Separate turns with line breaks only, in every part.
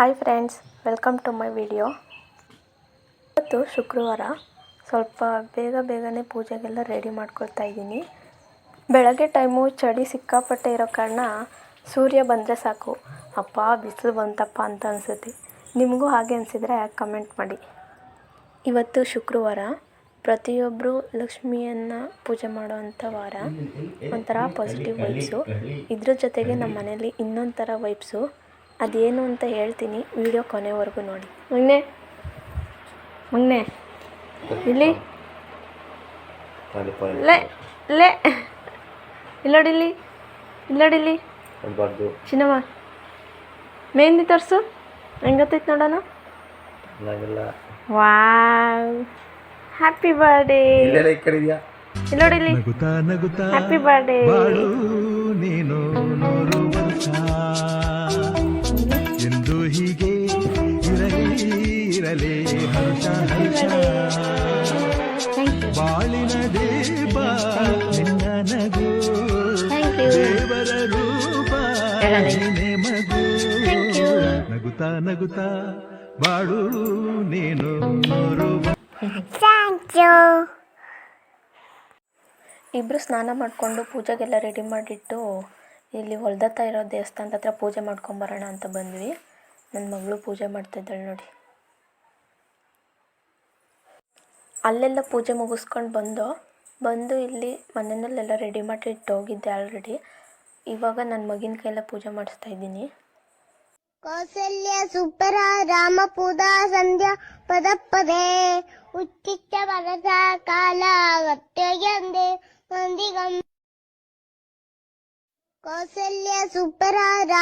Hi friends welcome to my video ಇವತ್ತು ಶುಕ್ರವಾರ ಸ್ವಲ್ಪ ಬೇಗ ಬೇಗನೆ ಪೂಜೆಗೆಲ್ಲ ರೆಡಿ ಮಾಡ್ಕೊಳ್ತಾ ಇದ್ದೀನಿ. ಬೆಳಗ್ಗೆ ಟೈಮು ಚಳಿ ಸಿಕ್ಕಾಪಟ್ಟೆ ಇರೋ ಕಾರಣ ಸೂರ್ಯ ಬಂದರೆ ಸಾಕು. ಅಪ್ಪ, ಬಿಸಿಲು ಬಂತಪ್ಪ ಅಂತ ಅನಿಸುತ್ತೆ. ನಿಮಗೂ ಹಾಗೆ ಅನಿಸಿದರೆ ಕಮೆಂಟ್ ಮಾಡಿ. ಇವತ್ತು ಶುಕ್ರವಾರ ಪ್ರತಿಯೊಬ್ಬರು ಲಕ್ಷ್ಮಿಯನ್ನು ಪೂಜೆ ಮಾಡುವಂಥ ವಾರ. ಒಂಥರ ಪಾಸಿಟಿವ್ ವೈಬ್ಸು ಇದ್ರ ಜೊತೆಗೆ ನಮ್ಮ ಮನೇಲಿ ಇನ್ನೊಂದು ಥರ ವೈಬ್ಸು ಅದೇನು ಅಂತ ಹೇಳ್ತೀನಿ ವಿಡಿಯೋ ಕೊನೆವರೆಗೂ ನೋಡಿ. ಮಗ್ನೆ ಮಗ್ನೆ ಇಲ್ಲಿ? ಲೇ ಲೇ ಇಲ್ಲೋಡಿಲ್ಲಿ ಚಿನ್ನಮ್ಮ ಮೆಹಂದಿ ತರಿಸು ಹೆಂಗತ್ತೈತೆ ನೋಡೋಣ? ವಾವ್ ಹ್ಯಾಪಿ ಬರ್ಡೇ ಇಲ್ಲೋಡಿಲ್ಲಿ ಹ್ಯಾಪಿ ಬರ್ಡೇ
ನೀನು ಇರಲಿ ಹರ್ಷ ಹರ್ಷ.
ಥ್ಯಾಂಕ್ ಯು
ಬಾಳಿನ ದೀಪ ನಿನ್ನ ನಗು.
ಥ್ಯಾಂಕ್ ಯು
ದೇವರ ರೂಪ ಮಗು. ನಗುತ್ತಾ ನಗುತ್ತಾ ಬಾಳು ನೀನು
ಇಬ್ಬರು ಸ್ನಾನ ಮಾಡಿಕೊಂಡು ಪೂಜೆಗೆಲ್ಲ ರೆಡಿ ಮಾಡಿಟ್ಟು ಇಲ್ಲಿ ಹೊಲ್ದತ್ತ ಇರೋ ದೇವಸ್ಥಾನದ ಹತ್ರ ಪೂಜೆ ಮಾಡ್ಕೊಂಬರೋಣ ಅಂತ ಬಂದ್ವಿ. ನನ್ನ ಮಗಳು ಪೂಜೆ ಮಾಡ್ತಿದ್ದಾಳೆ ನೋಡಿ. ಅಲ್ಲೆಲ್ಲ ಪೂಜೆ ಮುಗಿಸ್ಕೊಂಡು ಬಂದು ಬಂದು ಇಲ್ಲಿ ಮನೆಯಲ್ಲೆಲ್ಲ ರೆಡಿ ಮಾಡಿ ಇಟ್ಟೋಗಿದ್ದೆ ಆಲ್ರೆಡಿ ಇವಾಗ ನನ್ನ ಮಗಿನ ಕೈಲ ಪೂಜೆ ಮಾಡಿಸ್ತಾ ಇದ್ದೀನಿ.
ಕೌಸಲ್ಯ ಸುಬ್ಬರ ರಾಮ ಪೂಜಾ ಸಂಧ್ಯಾ ಪದ ಪದೇ ಉಚ್ಚಿಷ್ಟ ಮನಸ ಕಾಲ ಕೌಸಲ್ಯ ಸುಬ್ಬರ ರಾ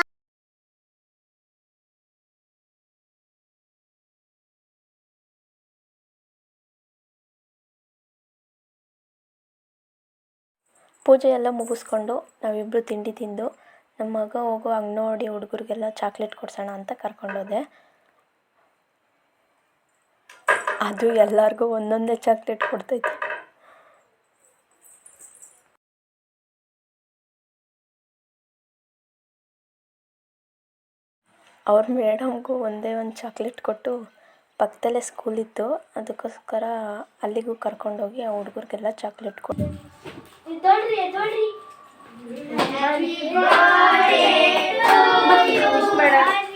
ಪೂಜೆ ಎಲ್ಲ ಮುಗಿಸ್ಕೊಂಡು ನಾವಿಬ್ಬರು ತಿಂಡಿ ತಿಂದು ನಮ್ಮ ಮಗ ಹೋಗೋ ಅಂಗನವಾಡಿ ಹುಡುಗರಿಗೆಲ್ಲ ಚಾಕ್ಲೇಟ್ ಕೊಡ್ಸೋಣ ಅಂತ ಕರ್ಕೊಂಡೋದೆ. ಅದು ಎಲ್ಲರಿಗೂ ಒಂದೊಂದೇ ಚಾಕ್ಲೇಟ್ ಕೊಡ್ತೈತೆ. ಅವ್ರ ಮೇಡಮ್ಗೂ ಒಂದೇ ಒಂದು ಚಾಕ್ಲೇಟ್ ಕೊಟ್ಟು ಪಕ್ಕದಲ್ಲೇ ಸ್ಕೂಲ್ ಇತ್ತು. ಅದಕ್ಕೋಸ್ಕರ ಅಲ್ಲಿಗೂ ಕರ್ಕೊಂಡೋಗಿ ಆ ಹುಡುಗರಿಗೆಲ್ಲ ಚಾಕ್ಲೇಟ್ ಕೊಟ್ಟು ತೊಳ್ರಿ ತೊಳ್ರಿ
Happy birthday to you.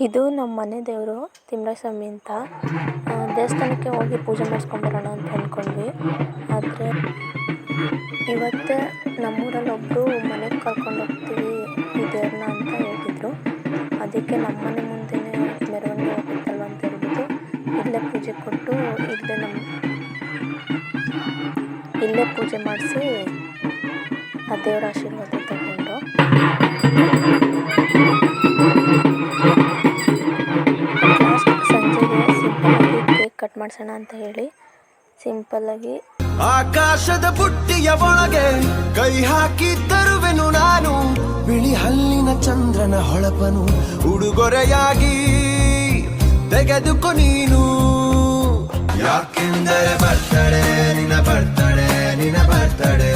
ಇದು ನಮ್ಮ ಮನೆ ದೇವರು ತಿಮ್ರಸ್ವಾಮಿ ಅಂತ. ದೇವಸ್ಥಾನಕ್ಕೆ ಹೋಗಿ ಪೂಜೆ ಮಾಡಿಸ್ಕೊಂಬರೋಣ ಅಂತ ಅಂದ್ಕೊಂಡ್ವಿ. ಆದರೆ ಇವತ್ತು ನಮ್ಮೂರಲ್ಲಿ ಒಬ್ಬರು ಮನೆಗೆ ಕರ್ಕೊಂಡು ಹೋಗ್ತೀವಿ, ಈ ದೇವ್ರನ್ನ ಅಂತ ಹೇಳ್ತಿದ್ರು. ಅದಕ್ಕೆ ನಮ್ಮ ಮನೆ ಮುಂದೆನೇ ಮೆರವಣಿಗೆ ಹೋಗುತ್ತಲ್ವ ಅಂತ ಹೇಳ್ಬಿಟ್ಟು ಇಲ್ಲೇ ಪೂಜೆ ಕೊಟ್ಟು ಇಲ್ಲೇ ನಮ್ಮ ಇಲ್ಲೇ ಪೂಜೆ ಮಾಡಿಸಿ ದೇವರ ಆಶೀರ್ವಾದ ತಗೊಂಡು. ಕಟ್ ಅಂತ ಹೇಳಿ ಸಿಂಪಲ್ ಆಗಿ
ಆಕಾಶದ ಬುಟ್ಟಿಯ ಒಳಗೆ ಕೈ ಹಾಕಿ ತರುವೆನು ನಾನು. ಬಿಳಿ ಹಲ್ಲಿನ ಚಂದ್ರನ ಹೊಳಪನು ಉಡುಗೊರೆಯಾಗಿ ತೆಗೆದುಕೊ ನೀನು. ಯಾಕೆಂದರೆ ಬರ್ತಡೆ ನಿನ ಬರ್ತಡೆ ನಿನ ಬರ್ತಡೆ.